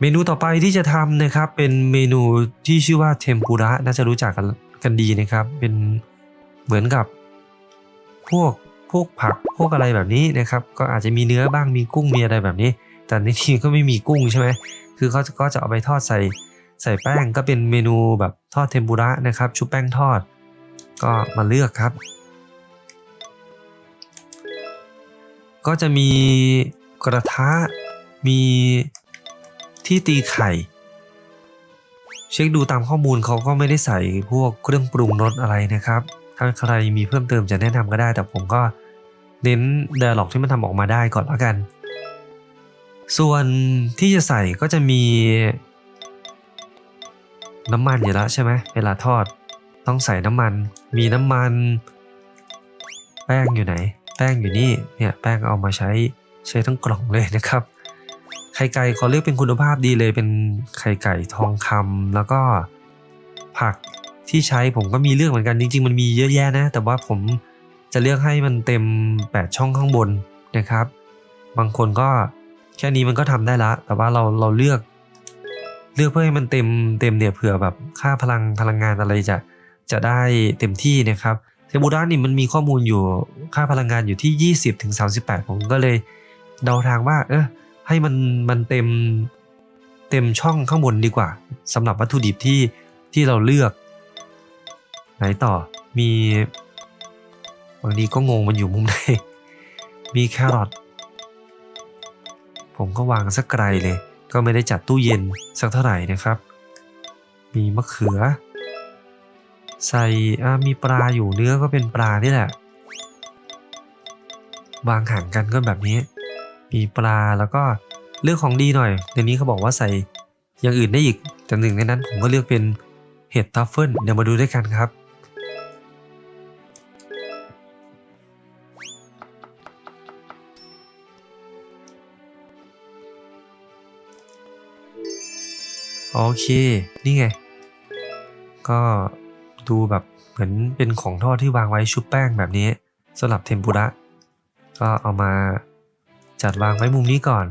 เมนูต่อไปที่จะทำนะครับเป็นเมนูที่ชื่อว่าเทมปุระน่าจะรู้จักกันกันดีนะครับ เป็นเหมือนกับพวกพวกผักพวกอะไรแบบนี้นะครับ ก็อาจจะมีเนื้อบ้างมีกุ้งมีอะไรแบบนี้ แต่ในที่ก็ไม่มีกุ้งใช่ไหมคือเขาก็จะเอาไปทอดใส่ใส่แป้งก็เป็นเมนูแบบทอดเทมปุระนะครับ ชุบแป้งทอด ก็มาเลือกครับ ก็จะมีกระทะมี ที่ตีไข่ เช็คดูตามข้อมูลเขาก็ไม่ได้ใส่พวกเครื่องปรุงรสอะไรนะครับ ถ้าใครมีเพิ่มเติมจะแนะนำก็ได้ แต่ผมก็เน้น d ด a l ล็อกที่มันทำออกมาได้ก่อนแล้วกัน ส่วนที่จะใส่ก็จะมี น้ำมันอยู่แล้วใช่ไหมเวลาทอดต้องใส่น้ำมัน มีน้ำมัน แป้งอยู่ไหน แป้งอยู่นี่เนี่ยแป้งเอามาใช้ใช้ทั้งกล่องเลยนะครับ ไข่ไก่ขอเลือกเป็นคุณภาพดีเลยเป็นไข่ไก่ทองคำแล้วก็ผักที่ใช้ผมก็มีเลือกเหมือนกันจริง ๆ มันมีเยอะแยะนะ แต่ว่าผมจะเลือกให้มันเต็ม 8 ช่องข้างบนนะครับ บางคนก็แค่นี้มันก็ทำได้ละ แต่ว่าเราเราเลือก เลือกเพื่อให้มันเต็มเต็มเนี่ยเผื่อแบบค่าพลังพลังงานอะไรจะจะได้เต็มที่นะครับเทมปุระนี่มันมีข้อมูลอยู่ค่าพลังงานอยู่ที่ 20ถึง38 ผมก็เลยเดาทางว่าเออ ให้มันมันเต็มเต็มช่องข้างบนดีกว่าสำหรับวัตถุดิบที่ที่เราเลือก ไหนต่อมีบางทีก็งงมันอยู่มุมไหนมีแครอทผมก็วางสักไกลเลย ก็ไม่ได้จัดตู้เย็นสักเท่าไหร่นะครับ มีมะเขือ ใส่มีปลาอยู่เนื้อก็เป็นปลานี่แหละ วางห่างกันก็แบบนี้ มีปลาแล้วก็ เลือกของดีหน่อยเดี๋ยวนี้เขาบอกว่าใส่อย่างอื่นได้อีกแต่หนึ่งในนั้นผมก็เลือกเป็นเห็ดทัฟเฟิลเดี๋ยวมาดูด้วยกันครับ โอเค นี่ไง ก็ดูแบบเหมือนเป็นของทอดที่วางไว้ชุบแป้งแบบนี้สำหรับเทมปุระก็เอามาจัดวางไว้มุมนี้ก่อน